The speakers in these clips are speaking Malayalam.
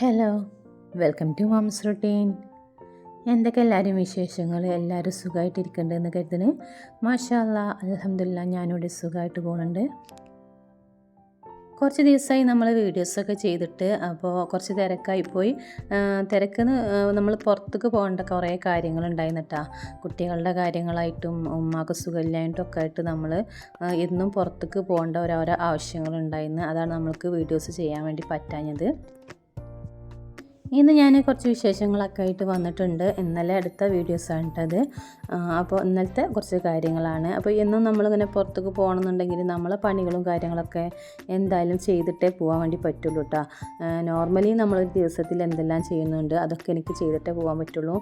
Hello welcome to mom's routine എന്തൊക്കെ എല്ലാവരും വിശേഷങ്ങൾ എല്ലാവരും സുഖമായിട്ടിരിക്കുന്നുണ്ടെന്ന് കരുതുന്നു. മാഷാല്ല അലഹമില്ല ഞാനിവിടെ സുഖമായിട്ട് പോകുന്നുണ്ട് കുറച്ച് ദിവസമായി നമ്മൾ വീഡിയോസൊക്കെ ചെയ്തിട്ട് അപ്പോൾ കുറച്ച് തിരക്കായി പോയി. തിരക്കെന്ന് നമ്മൾ പുറത്തേക്ക് പോകേണ്ട കുറേ കാര്യങ്ങളുണ്ടായിരുന്നിട്ടാ. കുട്ടികളുടെ കാര്യങ്ങളായിട്ടും ഉമ്മാക്ക് സുഖമില്ലായിട്ടും ഒക്കെ ആയിട്ട് നമ്മൾ ഇന്നും പുറത്തേക്ക് പോകേണ്ട ഓരോരോ ആവശ്യങ്ങളുണ്ടായിരുന്നു. അതാണ് നമ്മൾക്ക് വീഡിയോസ് ചെയ്യാൻ വേണ്ടി പറ്റാഞ്ഞത്. ഇന്ന് ഞാൻ കുറച്ച് വിശേഷങ്ങളൊക്കെ ആയിട്ട് വന്നിട്ടുണ്ട്. ഇന്നലെ അടുത്ത വീഡിയോസാണ് കേട്ടത് അപ്പോൾ ഇന്നലത്തെ കുറച്ച് കാര്യങ്ങളാണ്. അപ്പോൾ എന്നും നമ്മളിങ്ങനെ പുറത്തേക്ക് പോകണമെന്നുണ്ടെങ്കിൽ നമ്മളെ പണികളും കാര്യങ്ങളൊക്കെ എന്തായാലും ചെയ്തിട്ടേ പോകാൻ വേണ്ടി പറ്റുള്ളൂ കേട്ടോ നോർമലി നമ്മളൊരു ദിവസത്തിൽ എന്തെല്ലാം ചെയ്യുന്നുണ്ട് അതൊക്കെ എനിക്ക് ചെയ്തിട്ടേ പോകാൻ പറ്റുള്ളൂ.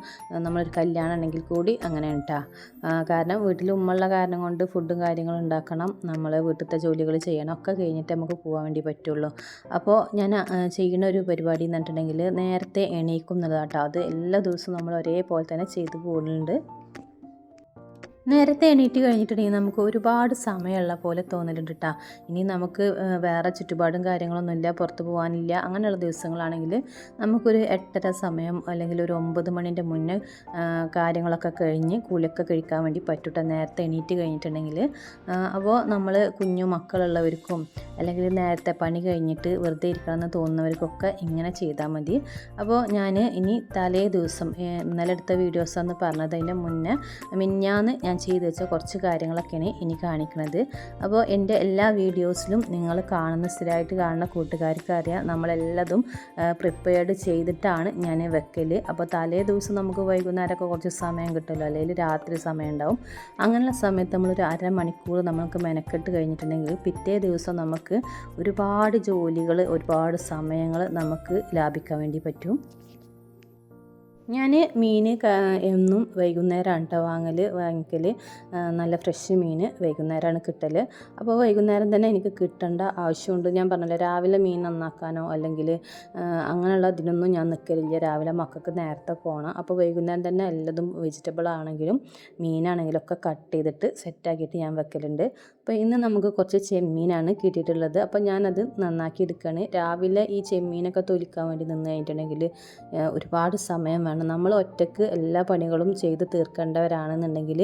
നമ്മളൊരു കല്യാണം ഉണ്ടെങ്കിൽ കൂടി അങ്ങനെയാണ് കേട്ടോ കാരണം വീട്ടിൽ ഉമ്മുള്ള കാരണം കൊണ്ട് ഫുഡും കാര്യങ്ങളും ഉണ്ടാക്കണം. നമ്മൾ വീട്ടിലത്തെ ജോലികൾ ചെയ്യണം ഒക്കെ കഴിഞ്ഞിട്ട് നമുക്ക് പോകാൻ വേണ്ടി പറ്റുള്ളൂ. അപ്പോൾ ഞാൻ ചെയ്യുന്ന ഒരു പരിപാടി എന്ന് പറഞ്ഞിട്ടുണ്ടെങ്കിൽ നേരത്തെ എണീക്കുന്നതാട്ടോ. അത് എല്ലാ ദിവസവും നമ്മൾ ഒരേപോലെ തന്നെ ചെയ്തു പോകുന്നുണ്ട് നേരത്തെ എണീറ്റ് കഴിഞ്ഞിട്ടുണ്ടെങ്കിൽ നമുക്ക് ഒരുപാട് സമയമുള്ള പോലെ തോന്നലുണ്ട് കേട്ടോ ഇനി നമുക്ക് വേറെ ചുറ്റുപാടും കാര്യങ്ങളൊന്നുമില്ല പുറത്ത് പോകാനില്ല അങ്ങനെയുള്ള ദിവസങ്ങളാണെങ്കിൽ നമുക്കൊരു എട്ടര സമയം അല്ലെങ്കിൽ ഒരു ഒമ്പത് മണിന്റെ മുന്നേ കാര്യങ്ങളൊക്കെ കഴിഞ്ഞ് കൂലൊക്കെ കഴിക്കാൻ വേണ്ടി പറ്റൂട്ടോ. നേരത്തെ എണീറ്റ് കഴിഞ്ഞിട്ടുണ്ടെങ്കിൽ അപ്പോൾ നമ്മൾ കുഞ്ഞു മക്കളുള്ളവർക്കും അല്ലെങ്കിൽ നേരത്തെ പണി കഴിഞ്ഞിട്ട് വെറുതെ ഇരിക്കണമെന്ന് തോന്നുന്നവർക്കൊക്കെ ഇങ്ങനെ ചെയ്താൽ മതി. അപ്പോൾ ഞാൻ ഇനി തലേ ദിവസം ഇന്നലെ എടുത്ത വീഡിയോസ് എന്ന് പറഞ്ഞതിന്റെ മുന്നേ മിന്നാന്ന് ഞാൻ ചെയ്ത് വെച്ച കുറച്ച് കാര്യങ്ങളൊക്കെയാണ് ഇനി കാണിക്കുന്നത് അപ്പോൾ എന്റെ എല്ലാ വീഡിയോസിലും നിങ്ങൾ കാണുന്ന സ്ഥിരമായിട്ട് കാണുന്ന കൂട്ടുകാർക്ക് അറിയാം നമ്മളെല്ലതും പ്രിപ്പയർഡ് ചെയ്തിട്ടാണ് ഞാൻ വെക്കൽ അപ്പോൾ തലേ ദിവസം നമുക്ക് വൈകുന്നേരമൊക്കെ കുറച്ച് സമയം കിട്ടുമല്ലോ അല്ലെങ്കിൽ രാത്രി സമയം ഉണ്ടാവും. അങ്ങനെയുള്ള സമയത്ത് നമ്മളൊരു അരമണിക്കൂർ നമുക്ക് മെനക്കെട്ട് കഴിഞ്ഞിട്ടുണ്ടെങ്കിൽ പിറ്റേ ദിവസം നമുക്ക് ഒരുപാട് ജോലികൾ ഒരുപാട് സമയങ്ങൾ നമുക്ക് ലാഭിക്കാൻ വേണ്ടി പറ്റും. ഞാൻ മീൻ എന്നും വൈകുന്നേരമാണ് കേട്ടോ വാങ്ങൽ വാങ്ങിക്കൽ നല്ല ഫ്രഷ് മീൻ വൈകുന്നേരമാണ് കിട്ടൽ അപ്പോൾ വൈകുന്നേരം തന്നെ എനിക്ക് കിട്ടേണ്ട ആവശ്യമുണ്ട്. ഞാൻ പറഞ്ഞല്ലോ രാവിലെ മീൻ നന്നാക്കാനോ അല്ലെങ്കിൽ അങ്ങനെയുള്ള ഇതിനൊന്നും ഞാൻ നിൽക്കലില്ല രാവിലെ മക്കൾക്ക് നേരത്തെ പോകണം അപ്പോൾ വൈകുന്നേരം തന്നെ എല്ലതും വെജിറ്റബിൾ ആണെങ്കിലും മീനാണെങ്കിലും ഒക്കെ കട്ട് ചെയ്തിട്ട് സെറ്റാക്കിയിട്ട് ഞാൻ വെക്കലുണ്ട്. അപ്പോൾ ഇന്ന് നമുക്ക് കുറച്ച് ചെമ്മീനാണ് കിട്ടിയിട്ടുള്ളത്. അപ്പോൾ ഞാനത് നന്നാക്കി എടുക്കുകയാണ്. രാവിലെ ഈ ചെമ്മീനൊക്കെ തൊലിക്കാൻ വേണ്ടി നിന്ന് കഴിഞ്ഞിട്ടുണ്ടെങ്കിൽ ഒരുപാട് സമയം വേണം. നമ്മൾ ഒറ്റയ്ക്ക് എല്ലാ പണികളും ചെയ്ത് തീർക്കേണ്ടവരാണെന്നുണ്ടെങ്കിൽ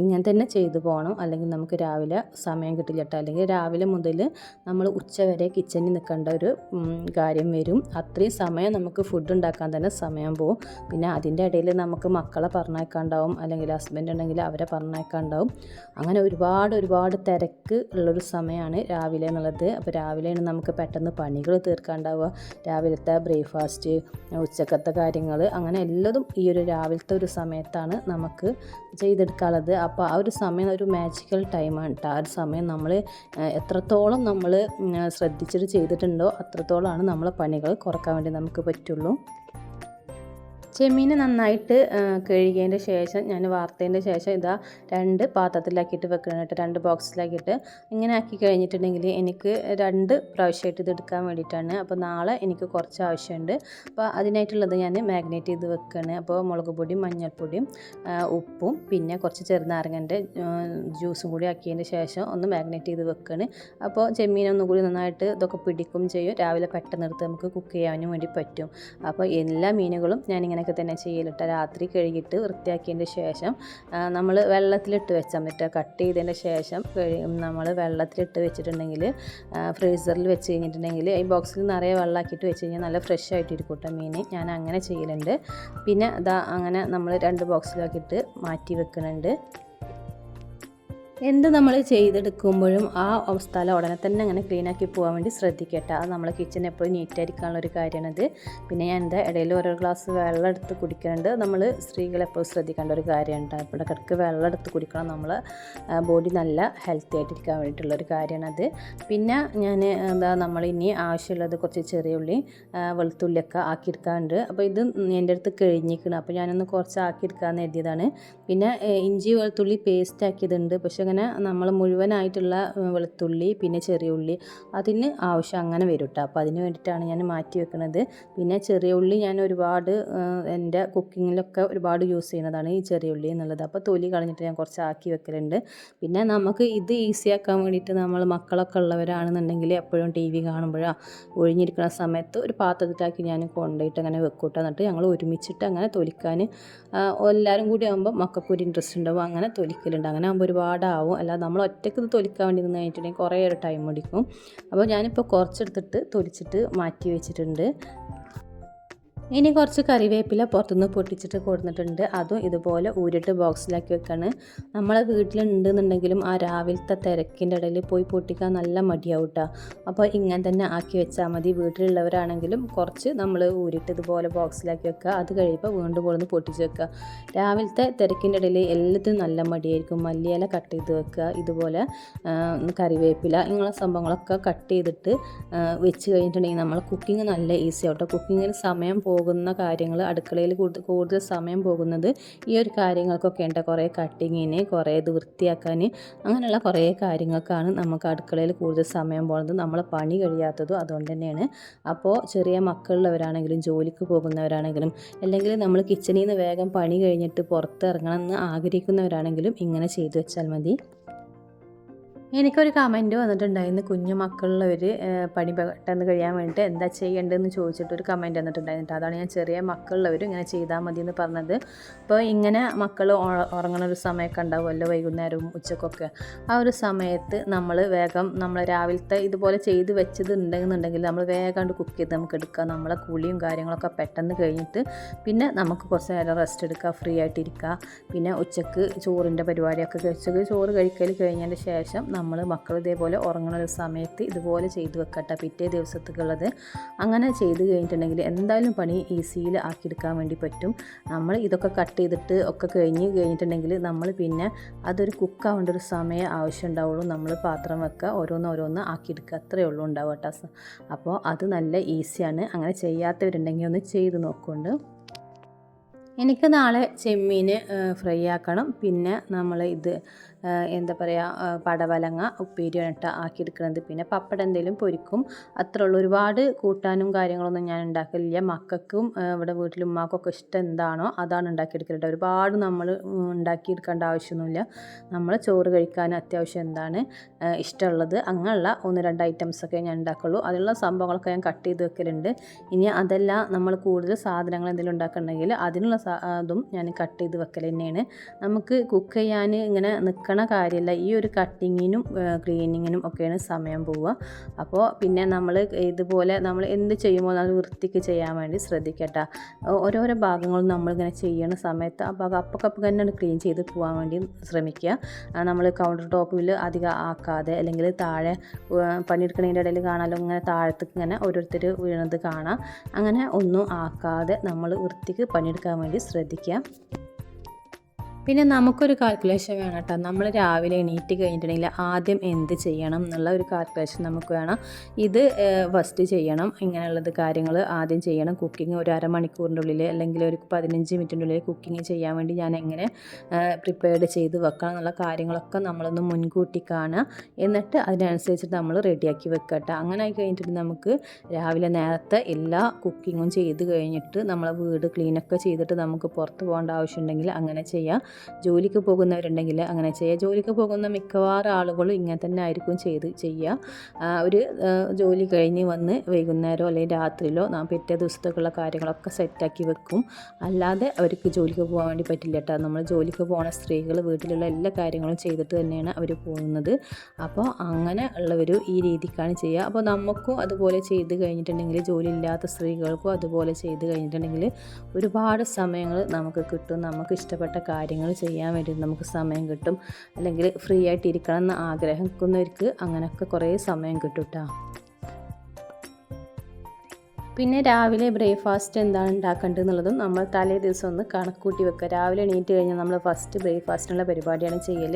ഇങ്ങനെ തന്നെ ചെയ്തു പോകണം. അല്ലെങ്കിൽ നമുക്ക് രാവിലെ സമയം കിട്ടില്ല കേട്ടോ. അല്ലെങ്കിൽ രാവിലെ മുതൽ നമ്മൾ ഉച്ച വരെ കിച്ചണിൽ നിൽക്കേണ്ട ഒരു കാര്യം വരും. അത്രയും സമയം നമുക്ക് ഫുഡ് ഉണ്ടാക്കാൻ തന്നെ സമയം പോകും പിന്നെ അതിന്റെ ഇടയിൽ നമുക്ക് മക്കളെ പറഞ്ഞേക്കാണ്ടാവും അല്ലെങ്കിൽ ഹസ്ബൻഡ് ഉണ്ടെങ്കിൽ അവരെ പറഞ്ഞേക്കാണ്ടാവും അങ്ങനെ ഒരുപാട് ഒരുപാട് തിര തിരക്ക് ഉള്ളൊരു സമയമാണ് രാവിലെ എന്നുള്ളത്. അപ്പോൾ രാവിലെയാണ് നമുക്ക് പെട്ടെന്ന് പണികൾ തീർക്കാണ്ടാവുക. രാവിലത്തെ ബ്രേക്ക്ഫാസ്റ്റ് ഉച്ചക്കത്തെ കാര്യങ്ങൾ അങ്ങനെ എല്ലതും ഈ ഒരു രാവിലത്തെ ഒരു സമയത്താണ് നമുക്ക് ചെയ്തെടുക്കാനുള്ളത്. അപ്പോൾ ആ ഒരു സമയം ഒരു മാജിക്കൽ ടൈമാണ് കേട്ടോ. ആ ഒരു സമയം നമ്മൾ എത്രത്തോളം നമ്മൾ ശ്രദ്ധിച്ചിട്ട് ചെയ്തിട്ടുണ്ടോ അത്രത്തോളമാണ് നമ്മളെ പണികൾ കുറയ്ക്കാൻ വേണ്ടി നമുക്ക് പറ്റുള്ളൂ. ചെമ്മീൻ നന്നായിട്ട് കഴുകിയതിന്റെ ശേഷം ഞാൻ വാർത്തതിന്റെ ശേഷം ഇതാ രണ്ട് പാത്രത്തിലാക്കിയിട്ട് വെക്കണം കേട്ടോ. രണ്ട് ബോക്സിലാക്കിയിട്ട്. ഇങ്ങനെ ആക്കി കഴിഞ്ഞിട്ടുണ്ടെങ്കിൽ എനിക്ക് രണ്ട് പ്രാവശ്യമായിട്ട് ഇത് എടുക്കാൻ വേണ്ടിയിട്ടാണ്. അപ്പോൾ നാളെ എനിക്ക് കുറച്ച് ആവശ്യമുണ്ട്. അപ്പോൾ അതിനായിട്ടുള്ളത് ഞാൻ മാഗ്നേറ്റ് ചെയ്ത് വെക്കുകയാണ് അപ്പോൾ മുളക് പൊടിയും മഞ്ഞൾപ്പൊടിയും ഉപ്പും പിന്നെ കുറച്ച് ചെറുനാരങ്ങന്റെ ജ്യൂസും കൂടി ആക്കിയതിന്റെ ശേഷം ഒന്ന് മാഗ്നേറ്റ് ചെയ്ത് വെക്കുകയാണ് അപ്പോൾ ചെമ്മീൻ ഒന്നും കൂടി നന്നായിട്ട് ഇതൊക്കെ പിടിക്കും ചെയ്യും. രാവിലെ പെട്ടെന്ന് എടുത്ത് നമുക്ക് കുക്ക് ചെയ്യാനും വേണ്ടി പറ്റും. അപ്പോൾ എല്ലാ മീനുകളും ഞാനിങ്ങനെ അങ്ങനെയൊക്കെ തന്നെ ചെയ്യലിട്ട് രാത്രി കഴുകിയിട്ട് വൃത്തിയാക്കിയതിന്റെ ശേഷം നമ്മൾ വെള്ളത്തിലിട്ട് വെച്ചാൽ പറ്റുക കട്ട് ചെയ്തതിന്റെ ശേഷം നമ്മൾ വെള്ളത്തിലിട്ട് വെച്ചിട്ടുണ്ടെങ്കിൽ ഫ്രീസറിൽ വെച്ച് കഴിഞ്ഞിട്ടുണ്ടെങ്കിൽ ഈ ബോക്സിൽ നിറയെ വെള്ളമാക്കിയിട്ട് വെച്ച് കഴിഞ്ഞാൽ നല്ല ഫ്രഷ് ആയിട്ട് കേട്ടോ മീൻ. ഞാൻ അങ്ങനെ ചെയ്യലുണ്ട്. പിന്നെ അതാ അങ്ങനെ നമ്മൾ രണ്ട് ബോക്സിലാക്കിയിട്ട് മാറ്റി വെക്കുന്നുണ്ട് എന്ത് നമ്മൾ ചെയ്തെടുക്കുമ്പോഴും ആ സ്ഥലം ഉടനെ തന്നെ അങ്ങനെ ക്ലീൻ ആക്കി പോകാൻ വേണ്ടി ശ്രദ്ധിക്കട്ടെ. അത് നമ്മൾ കിച്ചൺ എപ്പോഴും നീറ്റായിരിക്കാനുള്ള ഒരു കാര്യമാണത്. പിന്നെ ഞാൻ എന്റെ ഇടയിൽ ഓരോ ഗ്ലാസ് വെള്ളം എടുത്ത് കുടിക്കേണ്ടത് നമ്മൾ സ്ത്രീകൾ എപ്പോഴും ശ്രദ്ധിക്കേണ്ട ഒരു കാര്യമുണ്ട് അപ്പോൾ ഇടയ്ക്കിടയ്ക്ക് വെള്ളം എടുത്ത് കുടിക്കണം നമ്മൾ ബോഡി നല്ല ഹെൽത്തി ആയിട്ടിരിക്കാൻ വേണ്ടിയിട്ടുള്ള ഒരു കാര്യമാണത്. പിന്നെ ഞാൻ എന്താ നമ്മൾ ഇനി ആവശ്യമുള്ളത് കുറച്ച് ചെറിയ ഉള്ളി വെളുത്തുള്ളിയൊക്കെ ആക്കിയെടുക്കാറുണ്ട് അപ്പോൾ ഇത് എന്റെ അടുത്ത് കഴിഞ്ഞിരിക്കണം. അപ്പോൾ ഞാനൊന്ന് കുറച്ച് ആക്കിയെടുക്കാമെന്ന് എഴുതിയതാണ് പിന്നെ ഇഞ്ചി വെളുത്തുള്ളി പേസ്റ്റ് ആക്കിയതുണ്ട്. പക്ഷേ ഇങ്ങനെ നമ്മൾ മുഴുവനായിട്ടുള്ള വെളുത്തുള്ളി പിന്നെ ചെറിയ ഉള്ളി അതിന് ആവശ്യം അങ്ങനെ വരും കേട്ടോ അപ്പോൾ അതിന് വേണ്ടിയിട്ടാണ് ഞാൻ മാറ്റി വെക്കുന്നത് പിന്നെ ചെറിയ ഉള്ളി ഞാൻ ഒരുപാട് എന്റെ കുക്കിങ്ങിലൊക്കെ ഒരുപാട് യൂസ് ചെയ്യുന്നതാണ് ഈ ചെറിയ ഉള്ളി എന്നുള്ളത്. അപ്പോൾ തൊലി കളഞ്ഞിട്ട് ഞാൻ കുറച്ച് ആക്കി വെക്കലുണ്ട്. പിന്നെ നമുക്ക് ഇത് ഈസി ആക്കാൻ വേണ്ടിയിട്ട് നമ്മൾ മക്കളൊക്കെ ഉള്ളവരാണെന്നുണ്ടെങ്കിൽ എപ്പോഴും ടി വി കാണുമ്പോഴോ ഒഴിഞ്ഞിരിക്കുന്ന സമയത്ത് ഒരു പാത്രത്തിലാക്കി ഞാൻ കൊണ്ടുപോയിട്ട് അങ്ങനെ വെക്കൂട്ടോ എന്നിട്ട് ഞങ്ങൾ ഒരുമിച്ചിട്ട് അങ്ങനെ തൊലിക്കാൻ എല്ലാവരും കൂടി ആകുമ്പോൾ മക്കൾക്ക് ഒരു ഇൻട്രസ്റ്റ് ഉണ്ടാവും. അങ്ങനെ തൊലിക്കലുണ്ട്. അങ്ങനെ ആകുമ്പോൾ ഒരുപാടാവും അല്ലാതെ നമ്മൾ ഒറ്റയ്ക്ക് ഇത് തൊലിക്കാൻ വേണ്ടി നിന്ന് കഴിഞ്ഞിട്ടുണ്ടെങ്കിൽ കുറേ ഒരു ടൈം എടുക്കും. അപ്പോൾ ഞാനിപ്പോൾ കുറച്ചെടുത്തിട്ട് തൊലിച്ചിട്ട് മാറ്റി വെച്ചിട്ടുണ്ട്. ഇനി കുറച്ച് കറിവേപ്പില പുറത്തുനിന്ന് പൊട്ടിച്ചിട്ട് കൊടുത്തിട്ടുണ്ട്. അതും ഇതുപോലെ ഊരിട്ട് ബോക്സിലാക്കി വെക്കാണ്. നമ്മളെ വീട്ടിലുണ്ടെന്നുണ്ടെങ്കിലും ആ രാവിലത്തെ തിരക്കിന്റെ ഇടയിൽ പോയി പൊട്ടിക്കാൻ നല്ല മടിയാവും കേട്ടോ അപ്പോൾ ഇങ്ങനെ തന്നെ ആക്കി വെച്ചാൽ മതി. വീട്ടിലുള്ളവരാണെങ്കിലും കുറച്ച് നമ്മൾ ഊരിട്ട് ഇതുപോലെ ബോക്സിലാക്കി വെക്കുക. അത് കഴിയുമ്പോൾ വീണ്ടും കൊണ്ടുവന്ന് പൊട്ടിച്ച് വെക്കുക. രാവിലത്തെ തിരക്കിന്റെ ഇടയിൽ എല്ലാത്തിനും നല്ല മടിയായിരിക്കും. മല്ലിയില കട്ട് ചെയ്ത് വെക്കുക. ഇതുപോലെ കറിവേപ്പില ഇങ്ങനെയുള്ള സംഭവങ്ങളൊക്കെ കട്ട് ചെയ്തിട്ട് വെച്ച് കഴിഞ്ഞിട്ടുണ്ടെങ്കിൽ നമ്മൾ കുക്കിംഗ് നല്ല ഈസി കുക്കിങ്ങിന് സമയം പോകുന്ന കാര്യങ്ങൾ അടുക്കളയിൽ കൂടുതൽ സമയം പോകുന്നത് ഈ ഒരു കാര്യങ്ങൾക്കൊക്കെ ഉണ്ട്. കുറേ കട്ടിങ്ങിന് കുറേ ഇത് വൃത്തിയാക്കാൻ അങ്ങനെയുള്ള കുറേ കാര്യങ്ങൾക്കാണ് നമുക്ക് അടുക്കളയിൽ കൂടുതൽ സമയം പോകുന്നത്. നമ്മൾ പണി കഴിയാത്തതും അതുകൊണ്ട് തന്നെയാണ്. അപ്പോൾ ചെറിയ മക്കളുള്ളവരാണെങ്കിലും ജോലിക്ക് പോകുന്നവരാണെങ്കിലും അല്ലെങ്കിൽ നമ്മൾ കിച്ചണിൽ നിന്ന് വേഗം പണി കഴിഞ്ഞിട്ട് പുറത്തിറങ്ങണം എന്ന് ആഗ്രഹിക്കുന്നവരാണെങ്കിലും ഇങ്ങനെ ചെയ്തു വെച്ചാൽ മതി. എനിക്കൊരു കമന്റ് വന്നിട്ടുണ്ടായിരുന്നു. കുഞ്ഞു മക്കളുള്ളവർ പണി പെട്ടെന്ന് കഴിയാൻ വേണ്ടിയിട്ട് എന്താ ചെയ്യേണ്ടതെന്ന് ചോദിച്ചിട്ട് ഒരു കമന്റ് വന്നിട്ടുണ്ടായിരുന്നു അതാണ് ഞാൻ ചെറിയ മക്കളുള്ളവർ ഇങ്ങനെ ചെയ്താൽ മതി എന്ന് പറഞ്ഞത്. അപ്പോൾ ഇങ്ങനെ മക്കൾ ഉറങ്ങണ ഒരു സമയമൊക്കെ ഉണ്ടാവുമല്ലോ വൈകുന്നേരവും ഉച്ചക്കൊക്കെ. ആ ഒരു സമയത്ത് നമ്മൾ വേഗം നമ്മൾ രാവിലത്തെ ഇതുപോലെ ചെയ്ത് വെച്ചത് ഉണ്ടെന്നുണ്ടെങ്കിൽ നമ്മൾ വേഗം കുക്ക് ചെയ്ത് നമുക്ക് എടുക്കാം. നമ്മളെ കുളിയും കാര്യങ്ങളൊക്കെ പെട്ടെന്ന് കഴിഞ്ഞിട്ട് പിന്നെ നമുക്ക് കുറച്ച് നേരം റെസ്റ്റ് എടുക്കുക ഫ്രീ ആയിട്ടിരിക്കുക പിന്നെ ഉച്ചയ്ക്ക് ചോറിന്റെ പരിപാടിയൊക്കെ ഉച്ചയ്ക്ക് ചോറ് കഴിക്കൽ കഴിഞ്ഞതിന് ശേഷം നമ്മൾ മക്കൾ ഇതേപോലെ ഉറങ്ങുന്ന ഒരു സമയത്ത് ഇതുപോലെ ചെയ്ത് വെക്കട്ടെ പിറ്റേ ദിവസത്തേക്കുള്ളത്. അങ്ങനെ ചെയ്ത് കഴിഞ്ഞിട്ടുണ്ടെങ്കിൽ എന്തായാലും പണി ഈസിയിൽ ആക്കിയെടുക്കാൻ വേണ്ടി പറ്റും. നമ്മൾ ഇതൊക്കെ കട്ട് ചെയ്തിട്ട് ഒക്കെ കഴിഞ്ഞ് കഴിഞ്ഞിട്ടുണ്ടെങ്കിൽ നമ്മൾ പിന്നെ അതൊരു കുക്കാവേണ്ട ഒരു സമയം ആവശ്യം ഉണ്ടാവുള്ളൂ. നമ്മൾ പാത്രം വെക്കുക ഓരോന്ന് ഓരോന്ന് ആക്കിയെടുക്കുക. അത്രയേ ഉള്ളൂ ഉണ്ടാവുക കേട്ടോ അപ്പോൾ അത് നല്ല ഈസിയാണ് അങ്ങനെ ചെയ്യാത്തവരുണ്ടെങ്കിൽ ഒന്ന് ചെയ്ത് നോക്കുന്നുണ്ട്. എനിക്ക് നാളെ ചെമ്മീൻ ഫ്രൈ ആക്കണം. പിന്നെ നമ്മൾ ഇത് എന്താ പറയുക പടവലങ്ങ ഉപ്പേരി ഇട്ട ആക്കിയെടുക്കുന്നത്. പിന്നെ പപ്പടം എന്തെങ്കിലും പൊരിക്കും. അത്രയുള്ള ഒരുപാട് കൂട്ടാനും കാര്യങ്ങളൊന്നും ഞാൻ ഉണ്ടാക്കലില്ല. മക്കൾക്കും ഇവിടെ വീട്ടിൽ ഉമ്മാക്കൊക്കെ ഇഷ്ടം എന്താണോ അതാണ് ഉണ്ടാക്കിയെടുക്കലുണ്ട്. ഒരുപാട് നമ്മൾ ഉണ്ടാക്കിയെടുക്കേണ്ട ആവശ്യമൊന്നുമില്ല. നമ്മൾ ചോറ് കഴിക്കാൻ അത്യാവശ്യം എന്താണ് ഇഷ്ടമുള്ളത് അങ്ങനെയുള്ള ഒന്ന് രണ്ട് ഐറ്റംസൊക്കെ ഞാൻ ഉണ്ടാക്കുള്ളൂ. അതിനുള്ള സംഭവങ്ങളൊക്കെ ഞാൻ കട്ട് ചെയ്ത് വെക്കലുണ്ട്. ഇനി അതല്ല നമ്മൾ കൂടുതൽ സാധനങ്ങൾ എന്തെങ്കിലും ഉണ്ടാക്കണമെങ്കിൽ അതിനുള്ള അതും ഞാൻ കട്ട് ചെയ്ത് വെക്കൽ തന്നെയാണ്. നമുക്ക് കുക്ക് ചെയ്യാൻ ഇങ്ങനെ നിൽക്കണ കാര്യമല്ല. ഈ ഒരു കട്ടിങ്ങിനും ക്ലീനിങ്ങിനും ഒക്കെയാണ് സമയം പോവുക. അപ്പോൾ പിന്നെ നമ്മൾ ഇതുപോലെ നമ്മൾ എന്ത് ചെയ്യുമ്പോൾ അത് വൃത്തിക്ക് ചെയ്യാൻ വേണ്ടി ശ്രദ്ധിക്കട്ടെ. ഓരോരോ ഭാഗങ്ങളും നമ്മളിങ്ങനെ ചെയ്യണ സമയത്ത് ആ ഭാഗം അപ്പക്കപ്പ് തന്നെ ക്ലീൻ ചെയ്ത് പോകാൻ വേണ്ടി ശ്രമിക്കുക. നമ്മൾ കൗണ്ടർ ടോപ്പിൽ അധികം ആക്കാതെ അല്ലെങ്കിൽ താഴെ പണിയെടുക്കുന്നതിന്റെ ഇടയിൽ കാണാലോ ഇങ്ങനെ താഴത്തേക്ക് ഇങ്ങനെ ഓരോരുത്തർ വീണത് കാണാം. അങ്ങനെ ഒന്നും ആക്കാതെ നമ്മൾ വൃത്തിക്ക് പണിയെടുക്കാൻ വേണ്ടി ശ്രദ്ധിക്കുക. പിന്നെ നമുക്കൊരു കാൽക്കുലേഷൻ വേണം കേട്ടോ നമ്മൾ രാവിലെ എണീറ്റ് കഴിഞ്ഞിട്ടുണ്ടെങ്കിൽ ആദ്യം എന്ത് ചെയ്യണം എന്നുള്ള ഒരു കാൽക്കുലേഷൻ നമുക്ക് വേണം. ഇത് ഫസ്റ്റ് ചെയ്യണം. ഇങ്ങനെയുള്ളത് കാര്യങ്ങൾ ആദ്യം ചെയ്യണം. കുക്കിംഗ് ഒരു അരമണിക്കൂറിന്റെ ഉള്ളിൽ അല്ലെങ്കിൽ ഒരു പതിനഞ്ച് മിനിറ്റിന്റെ ഉള്ളിൽ കുക്കിംഗ് ചെയ്യാൻ വേണ്ടി ഞാൻ എങ്ങനെ പ്രിപ്പയർഡ് ചെയ്ത് വെക്കണം എന്നുള്ള കാര്യങ്ങളൊക്കെ നമ്മളൊന്ന് മുൻകൂട്ടി കാണുക. എന്നിട്ട് അതിനനുസരിച്ചിട്ട് നമ്മൾ റെഡിയാക്കി വെക്കുക കേട്ടോ അങ്ങനെ ആയി കഴിഞ്ഞിട്ട് നമുക്ക് രാവിലെ നേരത്തെ എല്ലാ കുക്കിങ്ങും ചെയ്ത് കഴിഞ്ഞിട്ട് നമ്മളെ വീട് ക്ലീനൊക്കെ ചെയ്തിട്ട് നമുക്ക് പുറത്ത് പോകേണ്ട ആവശ്യമുണ്ടെങ്കിൽ അങ്ങനെ ചെയ്യാം. ജോലിക്ക് പോകുന്നവരുണ്ടെങ്കിൽ അങ്ങനെ ചെയ്യുക ജോലിക്ക് പോകുന്ന മിക്കവാറും ആളുകളും ഇങ്ങനെ തന്നെ ആയിരിക്കും ചെയ്ത് ചെയ്യുക ഒരു ജോലി കഴിഞ്ഞ് വന്ന് വൈകുന്നേരമോ അല്ലെങ്കിൽ രാത്രിയിലോ നാം പിറ്റേ ദിവസത്തേക്കുള്ള കാര്യങ്ങളൊക്കെ സെറ്റാക്കി വെക്കും. അല്ലാതെ അവർക്ക് ജോലിക്ക് പോകാൻ വേണ്ടി പറ്റില്ല കേട്ടോ നമ്മൾ ജോലിക്ക് പോകുന്ന സ്ത്രീകൾ വീട്ടിലുള്ള എല്ലാ കാര്യങ്ങളും ചെയ്തിട്ട് തന്നെയാണ് അവർ പോകുന്നത്. അപ്പോൾ അങ്ങനെ ഉള്ളവർ ഈ രീതിക്കാണ് ചെയ്യുക. അപ്പോൾ നമുക്കും അതുപോലെ ചെയ്ത് കഴിഞ്ഞിട്ടുണ്ടെങ്കിൽ ജോലി ഇല്ലാത്ത സ്ത്രീകൾക്കും അതുപോലെ ചെയ്ത് കഴിഞ്ഞിട്ടുണ്ടെങ്കിൽ ഒരുപാട് സമയങ്ങൾ നമുക്ക് കിട്ടും. നമുക്ക് ഇഷ്ടപ്പെട്ട കാര്യങ്ങൾ ചെയ്യാൻ വേണ്ടി നമുക്ക് സമയം കിട്ടും. അല്ലെങ്കിൽ ഫ്രീ ആയിട്ട് ഇരിക്കണം എന്ന് ആഗ്രഹിക്കുന്നവർക്ക് അങ്ങനെയൊക്കെ കുറേ സമയം കിട്ടും കേട്ടോ പിന്നെ രാവിലെ ബ്രേക്ക്ഫാസ്റ്റ് എന്താണ് ഉണ്ടാക്കേണ്ടത് എന്നുള്ളതും നമ്മൾ തലേ ദിവസം ഒന്ന് കണക്കൂട്ടി വെക്കുക. രാവിലെ എണീറ്റ് കഴിഞ്ഞാൽ നമ്മൾ ഫസ്റ്റ് ബ്രേക്ക്ഫാസ്റ്റിനുള്ള പരിപാടിയാണ് ചെയ്യൽ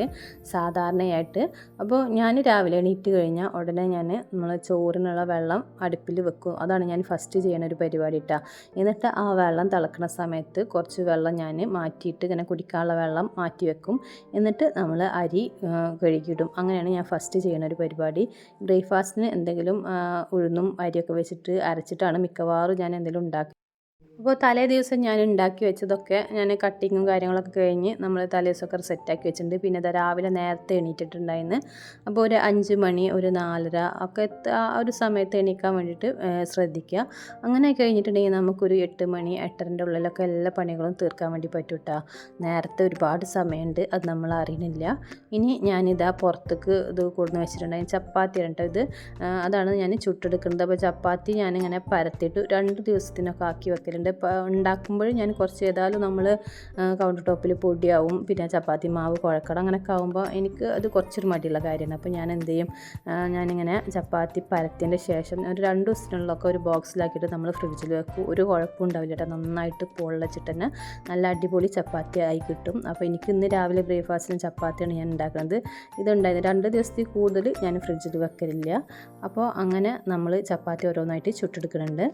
സാധാരണയായിട്ട്. അപ്പോൾ ഞാൻ രാവിലെ എണീറ്റ് കഴിഞ്ഞാൽ ഉടനെ ഞാൻ നമ്മൾ ചോറിനുള്ള വെള്ളം അടുപ്പിൽ വെക്കും. അതാണ് ഞാൻ ഫസ്റ്റ് ചെയ്യുന്ന ഒരു പരിപാടി ഇട്ടാ എന്നിട്ട് ആ വെള്ളം തിളക്കുന്ന സമയത്ത് കുറച്ച് വെള്ളം ഞാൻ മാറ്റിയിട്ട് ഇങ്ങനെ കുടിക്കാനുള്ള വെള്ളം മാറ്റി വെക്കും. എന്നിട്ട് നമ്മൾ അരി കഴുകിയിടും. അങ്ങനെയാണ് ഞാൻ ഫസ്റ്റ് ചെയ്യുന്ന ഒരു പരിപാടി. ബ്രേക്ക്ഫാസ്റ്റിന് എന്തെങ്കിലും ഉഴുന്നും അരിയൊക്കെ വെച്ചിട്ട് അരച്ചിട്ടാണ് മിക്കവാറും ഞാൻ എന്തെങ്കിലും ഉണ്ടാക്കുക അപ്പോൾ തലേ ദിവസം ഞാൻ ഉണ്ടാക്കി വെച്ചതൊക്കെ ഞാൻ കട്ടിങ്ങും കാര്യങ്ങളൊക്കെ കഴിഞ്ഞ് നമ്മൾ തലേ ദിവസമൊക്കെ സെറ്റാക്കി വെച്ചിട്ടുണ്ട്. പിന്നെ അത് രാവിലെ നേരത്തെ എണീറ്റിട്ടുണ്ടായിരുന്നു അപ്പോൾ ഒരു അഞ്ച് മണി ഒരു നാലര ഒക്കെ ആ ഒരു സമയത്ത് എണീക്കാൻ വേണ്ടിയിട്ട് ശ്രദ്ധിക്കുക അങ്ങനെ കഴിഞ്ഞിട്ടുണ്ടെങ്കിൽ നമുക്കൊരു എട്ട് മണി എട്ടരന്റെ ഉള്ളിലൊക്കെ എല്ലാ പണികളും തീർക്കാൻ വേണ്ടി പറ്റും കേട്ടോ നേരത്തെ ഒരുപാട് സമയമുണ്ട് അത് നമ്മൾ അറിയുന്നില്ല ഇനി ഞാനിതാ പുറത്തേക്ക് ഇത് കൊടുന്ന് വെച്ചിട്ടുണ്ടായി. ചപ്പാത്തി കേട്ടോ ഇത്. അതാണ് ഞാൻ ചുട്ടെടുക്കുന്നത്. അപ്പോൾ ചപ്പാത്തി ഞാനിങ്ങനെ പരത്തിയിട്ട് രണ്ട് ദിവസത്തിനൊക്കെ ആക്കി വെക്കലുണ്ട്. ഉണ്ടാക്കുമ്പോൾ ഞാൻ കുറച്ച് ഏതായാലും നമ്മൾ കൗണ്ടർ ടോപ്പിൽ പൊടിയാവും പിന്നെ ചപ്പാത്തി മാവ് കുഴക്കണം അങ്ങനെയൊക്കെ ആകുമ്പോൾ എനിക്ക് അത് കുറച്ചൊരു മടിയുള്ള കാര്യമാണ്. അപ്പോൾ ഞാൻ എന്ത് ചെയ്യും ഞാനിങ്ങനെ ചപ്പാത്തി പരത്തിന്റെ ശേഷം ഒരു രണ്ട് ദിവസത്തിനുള്ളൊക്കെ ഒരു ബോക്സിലാക്കിയിട്ട് നമ്മൾ ഫ്രിഡ്ജിൽ വെക്കും. ഒരു കുഴപ്പം ഉണ്ടാവില്ല കേട്ടോ. നന്നായിട്ട് പൊള്ളച്ചിട്ട് തന്നെ നല്ല അടിപൊളി ചപ്പാത്തി ആയി കിട്ടും. അപ്പോൾ എനിക്ക് ഇന്ന് രാവിലെ ബ്രേക്ക്ഫാസ്റ്റിന് ചപ്പാത്തിയാണ് ഞാൻ ഉണ്ടാക്കുന്നത്. ഇതുണ്ടായിരുന്നു. രണ്ട് ദിവസത്തിൽ കൂടുതൽ ഞാൻ ഫ്രിഡ്ജിൽ വെക്കലില്ല. അപ്പോൾ അങ്ങനെ നമ്മൾ ചപ്പാത്തി ഓരോന്നായിട്ട് ചുട്ടെടുക്കുന്നുണ്ട്.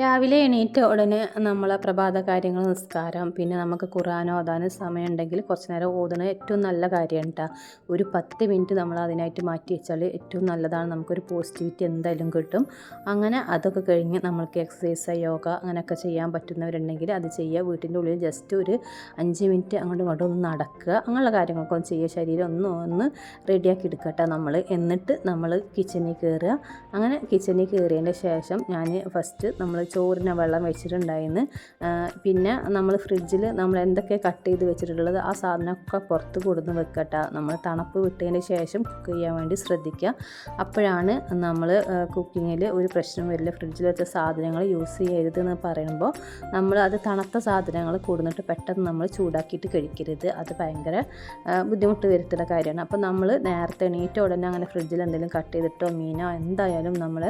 രാവിലെ എണീറ്റ ഉടനെ നമ്മളെ പ്രഭാത കാര്യങ്ങൾ നിസ്കാരം പിന്നെ നമുക്ക് ഖുറാൻ ഓതാൻ സമയമുണ്ടെങ്കിൽ കുറച്ച് നേരം ഓതുന്നത് ഏറ്റവും നല്ല കാര്യമാണ് കേട്ടോ ഒരു പത്ത് മിനിറ്റ് നമ്മൾ അതിനായിട്ട് മാറ്റി വെച്ചാൽ ഏറ്റവും നല്ലതാണ്. നമുക്കൊരു പോസിറ്റിവിറ്റി എന്തായാലും കിട്ടും. അങ്ങനെ അതൊക്കെ കഴിഞ്ഞ് നമ്മൾക്ക് എക്സസൈസ് യോഗ അങ്ങനെയൊക്കെ ചെയ്യാൻ പറ്റുന്നവരുണ്ടെങ്കിൽ അത് ചെയ്യുക. വീട്ടിന്റെ ഉള്ളിൽ ജസ്റ്റ് ഒരു അഞ്ച് മിനിറ്റ് അങ്ങോട്ടും ഇങ്ങോട്ടും ഒന്ന് നടക്കുക. അങ്ങനെയുള്ള കാര്യങ്ങളൊക്കെ ഒന്ന് ചെയ്യുക. ശരീരം ഒന്ന് ഒന്ന് റെഡിയാക്കി എടുക്കട്ടെ നമ്മൾ എന്നിട്ട് നമ്മൾ കിച്ചണിൽ കയറുക. അങ്ങനെ കിച്ചണിൽ കയറിയതിന്റെ ശേഷം ഞാൻ ഫസ്റ്റ് നമ്മൾ ചോറിന് വെള്ളം വെച്ചിട്ടുണ്ടായിരുന്നു പിന്നെ നമ്മൾ ഫ്രിഡ്ജിൽ നമ്മൾ എന്തൊക്കെ കട്ട് ചെയ്ത് വെച്ചിട്ടുള്ളത് ആ സാധനമൊക്കെ പുറത്ത് കൊടുന്ന് വെക്കട്ട. നമ്മൾ തണുപ്പ് വിട്ടതിന് ശേഷം കുക്ക് ചെയ്യാൻ വേണ്ടി ശ്രദ്ധിക്കുക അപ്പോഴാണ് നമ്മൾ കുക്കിങ്ങിൽ ഒരു പ്രശ്നം വരില്ല. ഫ്രിഡ്ജിൽ വെച്ച സാധനങ്ങൾ യൂസ് ചെയ്യരുത് എന്ന് പറയുമ്പോൾ നമ്മൾ അത് തണുത്ത സാധനങ്ങൾ കൂടുന്നിട്ട് പെട്ടെന്ന് നമ്മൾ ചൂടാക്കിയിട്ട് കഴിക്കരുത്. അത് ഭയങ്കര ബുദ്ധിമുട്ട് വരുത്തുന്ന കാര്യമാണ്. അപ്പോൾ നമ്മൾ നേരത്തെ എണീറ്റ ഉടനെ അങ്ങനെ ഫ്രിഡ്ജിൽ എന്തെങ്കിലും കട്ട് ചെയ്തിട്ടോ മീനോ എന്തായാലും നമ്മൾ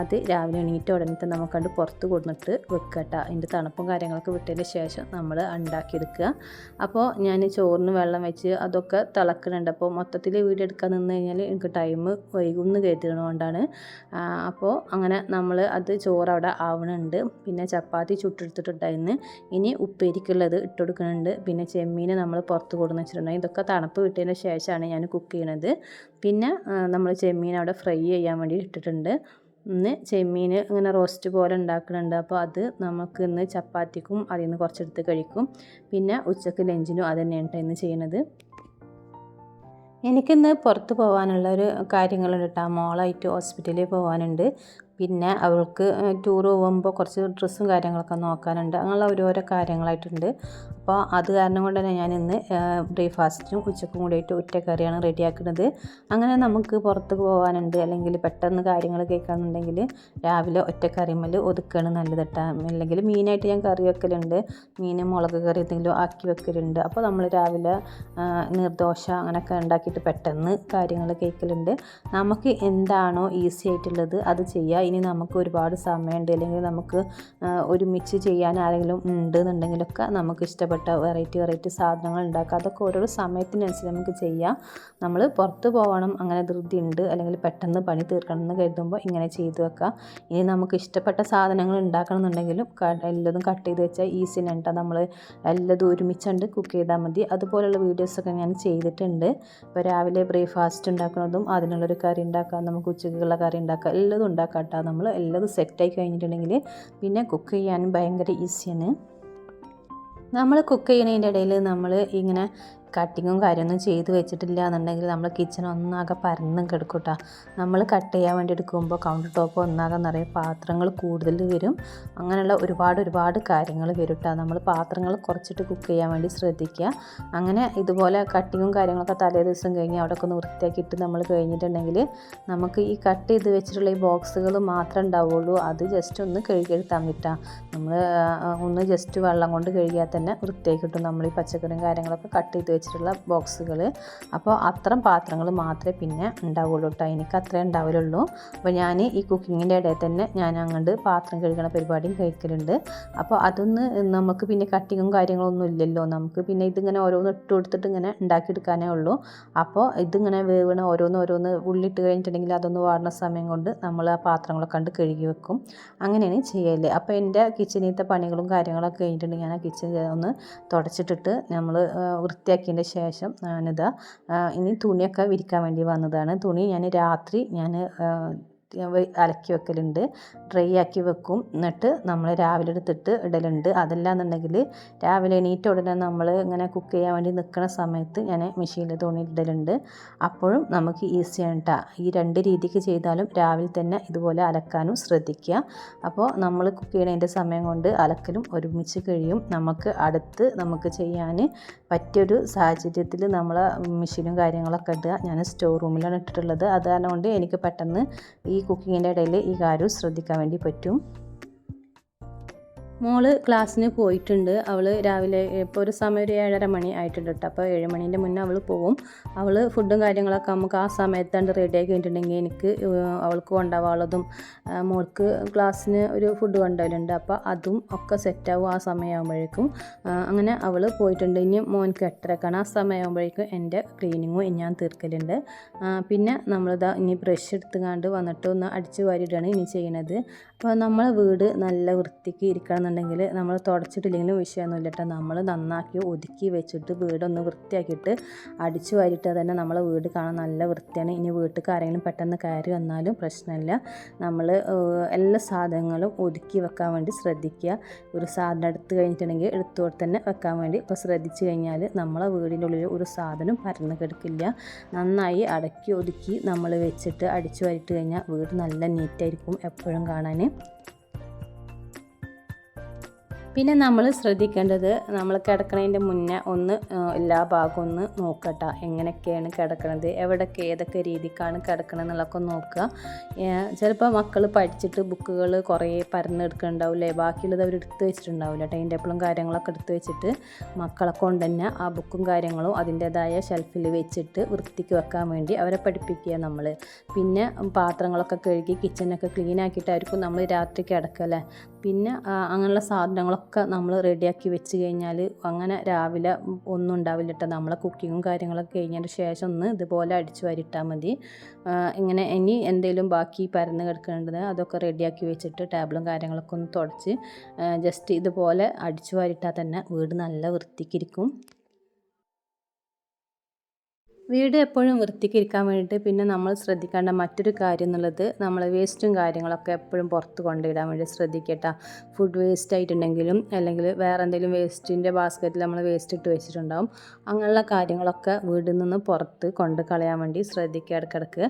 അത് രാവിലെ എണീറ്റ ഉടനെ തന്നെ നമുക്കത് പുറത്ത് കൊടുന്നിട്ട് കേട്ടോ അതിന്റെ തണുപ്പും കാര്യങ്ങളൊക്കെ വിട്ടതിന് ശേഷം നമ്മൾ ഉണ്ടാക്കിയെടുക്കുക. അപ്പോൾ ഞാൻ ചോറിന് വെള്ളം വെച്ച് അതൊക്കെ തിളക്കുന്നുണ്ട് അപ്പോൾ മൊത്തത്തിൽ വീഡിയോ എടുക്കാൻ നിന്ന് കഴിഞ്ഞാൽ എനിക്ക് ടൈം വൈകുമെന്ന് കരുതുന്നതുകൊണ്ടാണ് അപ്പോൾ അങ്ങനെ നമ്മൾ അത് ചോറ് അവിടെ ആവണുണ്ട്. പിന്നെ ചപ്പാത്തി ചുട്ടെടുത്തിട്ടുണ്ടായിരുന്നു. ഇനി ഉപ്പേരിക്കുള്ളത് ഇട്ട് കൊടുക്കുന്നുണ്ട്. പിന്നെ ചെമ്മീൻ നമ്മൾ പുറത്ത് കൊടുന്ന് വെച്ചിട്ടുണ്ടായി ഇതൊക്കെ തണുപ്പ് വിട്ടതിന് ശേഷമാണ് ഞാൻ കുക്ക് ചെയ്യണത്. പിന്നെ നമ്മൾ ചെമ്മീൻ അവിടെ ഫ്രൈ ചെയ്യാൻ വേണ്ടി ഇട്ടിട്ടുണ്ട്. ഇന്ന് ചെമ്മീൻ ഇങ്ങനെ റോസ്റ്റ് പോലെ ഉണ്ടാക്കുന്നുണ്ട് അപ്പോൾ അത് നമുക്ക് ഇന്ന് ചപ്പാത്തിക്കും അതിൽ നിന്ന് കുറച്ചെടുത്ത് കഴിക്കും. പിന്നെ ഉച്ചയ്ക്ക് ലഞ്ചിനും അത് തന്നെയാണ് ഇന്ന് ചെയ്യണത്. എനിക്കിന്ന് പുറത്ത് പോകാനുള്ള ഒരു കാര്യങ്ങളുണ്ട് കേട്ടോ. മോളായിട്ട് ഹോസ്പിറ്റലിൽ പോകാനുണ്ട്. പിന്നെ അവൾക്ക് ടൂർ പോകുമ്പോൾ കുറച്ച് ഡ്രസ്സും കാര്യങ്ങളൊക്കെ നോക്കാനുണ്ട്. അങ്ങനെയുള്ള ഓരോരോ കാര്യങ്ങളായിട്ടുണ്ട്. അപ്പോൾ അത് കാരണം കൊണ്ട് തന്നെ ഞാൻ ഇന്ന് ബ്രേക്ക്ഫാസ്റ്റും ഉച്ചക്കും കൂടിയിട്ട് ഒറ്റ റെഡിയാക്കുന്നത്. അങ്ങനെ നമുക്ക് പുറത്ത് പോകാനുണ്ട്. അല്ലെങ്കിൽ പെട്ടെന്ന് കാര്യങ്ങൾ കേൾക്കാന്നുണ്ടെങ്കിൽ രാവിലെ ഒറ്റ കറിമേൽ ഒതുക്കുകയാണ് നല്ലത് അല്ലെങ്കിൽ മീനായിട്ട് ഞാൻ കറി വെക്കലുണ്ട്. മീൻ മുളക് കറി എന്തെങ്കിലും ആക്കി വെക്കലുണ്ട്. അപ്പോൾ നമ്മൾ രാവിലെ നിർദോഷ അങ്ങനെയൊക്കെ ഉണ്ടാക്കിയിട്ട് പെട്ടെന്ന് കാര്യങ്ങൾ കേൾക്കലുണ്ട്. നമുക്ക് എന്താണോ ഈസി ആയിട്ടുള്ളത് അത് ചെയ്യുക ഇനി നമുക്ക് ഒരുപാട് സമയമുണ്ട്. അല്ലെങ്കിൽ നമുക്ക് ഒരുമിച്ച് ചെയ്യാൻ ആരെങ്കിലും ഉണ്ട് എന്നുണ്ടെങ്കിലൊക്കെ നമുക്ക് ഇഷ്ടപ്പെട്ട വെറൈറ്റി വെറൈറ്റി സാധനങ്ങൾ ഉണ്ടാക്കുക. അതൊക്കെ ഓരോരോ സമയത്തിനനുസരിച്ച് നമുക്ക് ചെയ്യാം. നമ്മൾ പുറത്ത് പോകണം അങ്ങനെ ധൃതി ഉണ്ട് അല്ലെങ്കിൽ പെട്ടെന്ന് പണി തീർക്കണം എന്ന് കരുതുമ്പോൾ ഇങ്ങനെ ചെയ്തു വെക്കാം ഇനി നമുക്ക് ഇഷ്ടപ്പെട്ട സാധനങ്ങൾ ഉണ്ടാക്കണം എന്നുണ്ടെങ്കിലും എല്ലാതും കട്ട് ചെയ്ത് വെച്ചാൽ ഈസി ഉണ്ട് നമ്മൾ എല്ലാതും ഒരുമിച്ചുണ്ട് കുക്ക് ചെയ്താൽ മതി. അതുപോലുള്ള വീഡിയോസൊക്കെ ഞാൻ ചെയ്തിട്ടുണ്ട്. ഇപ്പോൾ രാവിലെ ബ്രേക്ക്ഫാസ്റ്റ് ഉണ്ടാക്കുന്നതും അതിനുള്ളൊരു കറി ഉണ്ടാക്കാം നമുക്ക് ഉച്ചയ്ക്കുള്ള കറി ഉണ്ടാക്കാം എല്ലാതും ഉണ്ടാക്കാം കേട്ടോ. നമ്മൾ സെറ്റ് സെറ്റായി കഴിഞ്ഞിട്ടുണ്ടെങ്കിൽ പിന്നെ കുക്ക് ചെയ്യാനും ഭയങ്കര ഈസിയാണ് നമ്മൾ കുക്ക് ചെയ്യുന്നതിന്റെ ഇടയിൽ നമ്മൾ ഇങ്ങനെ കട്ടിങ്ങും കാര്യമൊന്നും ചെയ്ത് വെച്ചിട്ടില്ല എന്നുണ്ടെങ്കിൽ നമ്മൾ കിച്ചൺ ഒന്നാകെ പരന്നും കിടക്കൂട്ടാ. നമ്മൾ കട്ട് ചെയ്യാൻ വേണ്ടി എടുക്കുമ്പോൾ കൗണ്ടർ ടോപ്പ് ഒന്നാകെ നിറയെ പാത്രങ്ങൾ കൂടുതൽ വരും. അങ്ങനെയുള്ള ഒരുപാട് ഒരുപാട് കാര്യങ്ങൾ വരും കേട്ടോ നമ്മൾ പാത്രങ്ങൾ കുറച്ചിട്ട് കുക്ക് ചെയ്യാൻ വേണ്ടി ശ്രദ്ധിക്കുക. അങ്ങനെ ഇതുപോലെ കട്ടിങ്ങും കാര്യങ്ങളൊക്കെ തലേ ദിവസം കഴിഞ്ഞ് അവിടെയൊക്കെ ഒന്ന് വൃത്തിയാക്കിയിട്ട് നമ്മൾ കഴിഞ്ഞിട്ടുണ്ടെങ്കിൽ നമുക്ക് ഈ കട്ട് ചെയ്ത് വെച്ചിട്ടുള്ള ഈ ബോക്സുകൾ മാത്രമേ ഉണ്ടാവുള്ളൂ. അത് ജസ്റ്റ് ഒന്ന് കഴുകിയെടുത്താൽ പറ്റാം നമ്മൾ ഒന്ന് ജസ്റ്റ് വെള്ളം കൊണ്ട് കഴുകിയാൽ തന്നെ വൃത്തിയായി കിട്ടും. നമ്മൾ ഈ പച്ചക്കറിയും കാര്യങ്ങളൊക്കെ കട്ട് ചെയ്ത് വെച്ചിട്ട്. വെച്ചിട്ടുള്ള ബോക്സുകൾ അപ്പോൾ അത്തരം പാത്രങ്ങൾ മാത്രമേ പിന്നെ ഉണ്ടാവുള്ളൂ കേട്ടോ എനിക്ക് അത്രേ ഉണ്ടാവില്ലുള്ളൂ അപ്പോൾ ഞാൻ ഈ കുക്കിങ്ങിന്റെ ഇടയിൽ തന്നെ ഞാൻ അങ്ങോട്ട് പാത്രം കഴുകണ പരിപാടിയും കഴിക്കലുണ്ട്. അപ്പോൾ അതൊന്ന് നമുക്ക് പിന്നെ കട്ടിങ്ങും കാര്യങ്ങളൊന്നും ഇല്ലല്ലോ. നമുക്ക് പിന്നെ ഇതിങ്ങനെ ഓരോന്ന് ഇട്ട് കൊടുത്തിട്ട് ഇങ്ങനെ ഉണ്ടാക്കിയെടുക്കാനേ ഉള്ളൂ. അപ്പോൾ ഇതിങ്ങനെ വേവണ ഓരോന്ന് ഓരോന്ന് ഉള്ളിട്ട് കഴിഞ്ഞിട്ടുണ്ടെങ്കിൽ അതൊന്ന് വാടുന്ന സമയം കൊണ്ട് നമ്മൾ ആ പാത്രങ്ങളൊക്കെ കണ്ട് കഴുകി വെക്കും. അങ്ങനെയാണ് ചെയ്യൽ. അപ്പോൾ എന്റെ കിച്ചണിലത്തെ പണികളും കാര്യങ്ങളൊക്കെ കഴിഞ്ഞിട്ടുണ്ടെങ്കിൽ ഞാൻ ആ കിച്ചൺ ഒന്ന് തുടച്ചിട്ടിട്ട് നമ്മൾ വൃത്തിയാക്കിയതിന്റെ ശേഷം ഞാനിതാ ഇനി തുണിയൊക്കെ വിരിക്കാൻ വേണ്ടി വന്നതാണ്. തുണി ഞാൻ രാത്രി ഞാൻ അലക്കി വെക്കലുണ്ട്. ഡ്രൈ ആക്കി വെക്കും. എന്നിട്ട് നമ്മൾ രാവിലെ എടുത്തിട്ട് ഇടലുണ്ട്. അതല്ലാന്നുണ്ടെങ്കിൽ രാവിലെ എണീറ്റ ഉടനെ നമ്മൾ ഇങ്ങനെ കുക്ക് ചെയ്യാൻ വേണ്ടി നിൽക്കുന്ന സമയത്ത് ഞാൻ മെഷീനിൽ തുണി ഇടലുണ്ട്. അപ്പോഴും നമുക്ക് ഈസിയാണ് കേട്ടോ ഈ രണ്ട് രീതിക്ക് ചെയ്താലും രാവിലെ തന്നെ ഇതുപോലെ അലക്കാനും ശ്രദ്ധിക്കുക അപ്പോൾ നമ്മൾ കുക്ക് ചെയ്യണതിന്റെ സമയം കൊണ്ട് അലക്കലും ഒരുമിച്ച് കഴിയും. നമുക്ക് അടുത്ത് നമുക്ക് ചെയ്യാൻ പറ്റിയൊരു സാഹചര്യത്തിൽ നമ്മൾ മെഷീനും കാര്യങ്ങളൊക്കെ ഇടുക. ഞാൻ സ്റ്റോർ റൂമിലാണ് ഇട്ടിട്ടുള്ളത്. അത് കാരണം കൊണ്ട് എനിക്ക് പെട്ടെന്ന് ഈ കുക്കിങ്ങിന്റെ ഇടയിൽ ഈ കാര്യം ശ്രദ്ധിക്കാൻ വേണ്ടി പറ്റും. മോൾ ക്ലാസ്സിന് പോയിട്ടുണ്ട്. അവൾ രാവിലെ ഇപ്പോൾ ഒരു സമയം ഒരു ഏഴര മണി ആയിട്ടുണ്ട് കേട്ടോ. അപ്പോൾ ഏഴ് മണീന്റെ മുന്നേ അവൾ പോവും. അവൾ ഫുഡും കാര്യങ്ങളൊക്കെ നമുക്ക് ആ സമയത്താണ്ട് റെഡി ആക്കി കഴിഞ്ഞിട്ടുണ്ടെങ്കിൽ എനിക്ക് അവൾക്ക് കൊണ്ടുപോകാനുള്ളതും മോൾക്ക് ക്ലാസ്സിന് ഒരു ഫുഡ് കൊണ്ടുപോകലുണ്ട് അപ്പോൾ അതും ഒക്കെ സെറ്റാവും ആ സമയമാകുമ്പോഴേക്കും അങ്ങനെ അവൾ പോയിട്ടുണ്ട്. ഇനി മോൻക്ക് എട്ടരക്കാണ്. ആ സമയമാകുമ്പോഴേക്കും എന്റെ ക്ലീനിങ്ങും ഞാൻ തീർക്കലുണ്ട്. പിന്നെ നമ്മളിതാ ഇനി ബ്രഷ് എടുത്തുകൊണ്ട് വന്നിട്ട് ഒന്ന് അടിച്ച് വാരിയിട്ടാണ് ഇനി ചെയ്യണത്. അപ്പോൾ നമ്മളെ വീട് നല്ല വൃത്തിക്ക് ഇരിക്കണമെന്നുണ്ടെങ്കിൽ നമ്മൾ തുടച്ചിട്ടില്ലെങ്കിലും വിഷയമൊന്നുമില്ല കേട്ടോ. നമ്മൾ നന്നാക്കി ഒതുക്കി വെച്ചിട്ട് വീടൊന്ന് വൃത്തിയാക്കിയിട്ട് അടിച്ചു വാരിയിട്ട് തന്നെ നമ്മളെ വീട് കാണാൻ നല്ല വൃത്തിയാണ്. ഇനി വീട്ടിൽ ആരെങ്കിലും പെട്ടെന്ന് കയറി വന്നാലും പ്രശ്നമില്ല. നമ്മൾ എല്ലാ സാധനങ്ങളും ഒതുക്കി വെക്കാൻ വേണ്ടി ശ്രദ്ധിക്കുക. ഒരു സാധനം എടുത്ത് കഴിഞ്ഞിട്ടുണ്ടെങ്കിൽ എടുത്തോടെ തന്നെ വെക്കാൻ വേണ്ടി. ഇപ്പോൾ ശ്രദ്ധിച്ചു കഴിഞ്ഞാൽ നമ്മളെ വീടിന്റെ ഉള്ളിൽ ഒരു സാധനം പരന്ന് കിടക്കില്ല. നന്നായി അടക്കി ഒതുക്കി നമ്മൾ വെച്ചിട്ട് അടിച്ചു വാരിട്ട് കഴിഞ്ഞാൽ വീട് നല്ല നീറ്റായിരിക്കും എപ്പോഴും കാണാൻ. പിന്നെ നമ്മൾ ശ്രദ്ധിക്കേണ്ടത് നമ്മൾ കിടക്കണതിന്റെ മുന്നേ ഒന്ന് എല്ലാ ഭാഗവും ഒന്ന് നോക്കട്ടെ. എങ്ങനെയൊക്കെയാണ് കിടക്കണത് എവിടെയൊക്കെ ഏതൊക്കെ രീതിക്കാണ് കിടക്കണത് എന്നുള്ളതൊക്കെ നോക്കുക ചിലപ്പോൾ മക്കൾ പഠിച്ചിട്ട് ബുക്കുകൾ കുറേ പരന്നെടുക്കുന്നുണ്ടാവില്ലേ ബാക്കിയുള്ളത് അവർ എടുത്ത് വെച്ചിട്ടുണ്ടാവില്ല ടൈം ടേബിളും കാര്യങ്ങളൊക്കെ എടുത്ത് വെച്ചിട്ട് മക്കളെ കൊണ്ട് തന്നെ ആ ബുക്കും കാര്യങ്ങളും അതിന്റേതായ ഷെൽഫിൽ വെച്ചിട്ട് വൃത്തിക്ക് വെക്കാൻ വേണ്ടി അവരെ പഠിപ്പിക്കുക നമ്മൾ പിന്നെ പാത്രങ്ങളൊക്കെ കഴുകി കിച്ചണൊക്കെ ക്ലീൻ ആക്കിയിട്ടായിരിക്കും നമ്മൾ രാത്രി കിടക്കുക കിടക്കല്ലേ? പിന്നെ അങ്ങനെയുള്ള സാധനങ്ങളൊക്കെ നമ്മൾ റെഡിയാക്കി വെച്ച് കഴിഞ്ഞാൽ അങ്ങനെ രാവിലെ ഒന്നും ഉണ്ടാവില്ല കേട്ടോ നമ്മളെ കുക്കിങ്ങും കാര്യങ്ങളൊക്കെ കഴിഞ്ഞതിന് ശേഷം ഒന്ന് ഇതുപോലെ അടിച്ചു വാരിട്ടാൽ മതി. ഇങ്ങനെ ഇനി എന്തെങ്കിലും ബാക്കി പരന്ന് കിടക്കേണ്ടത് അതൊക്കെ റെഡിയാക്കി വെച്ചിട്ട് ടേബിളും കാര്യങ്ങളൊക്കെ ഒന്ന് തുടച്ച് ജസ്റ്റ് ഇതുപോലെ അടിച്ചു വാരിട്ടാൽ തന്നെ വീട് നല്ല വൃത്തിക്കിരിക്കും. വീട് എപ്പോഴും വൃത്തിക്ക് ഇരിക്കാൻ വേണ്ടിയിട്ട് പിന്നെ നമ്മൾ ശ്രദ്ധിക്കേണ്ട മറ്റൊരു കാര്യം എന്നുള്ളത് നമ്മൾ വേസ്റ്റും കാര്യങ്ങളൊക്കെ എപ്പോഴും പുറത്ത് കൊണ്ടിടാൻ വേണ്ടി ശ്രദ്ധിക്കട്ട. ഫുഡ് വേസ്റ്റ് ആയിട്ടുണ്ടെങ്കിലും അല്ലെങ്കിൽ വേറെ എന്തെങ്കിലും വേസ്റ്റിന്റെ ബാസ്ക്കറ്റിൽ നമ്മൾ വേസ്റ്റ് ഇട്ട് വെച്ചിട്ടുണ്ടാവും. അങ്ങനെയുള്ള കാര്യങ്ങളൊക്കെ വീട്ടിൽ നിന്ന് പുറത്ത് കൊണ്ട് കളയാൻ വേണ്ടി ശ്രദ്ധിക്കുക ഇടക്കിടക്ക്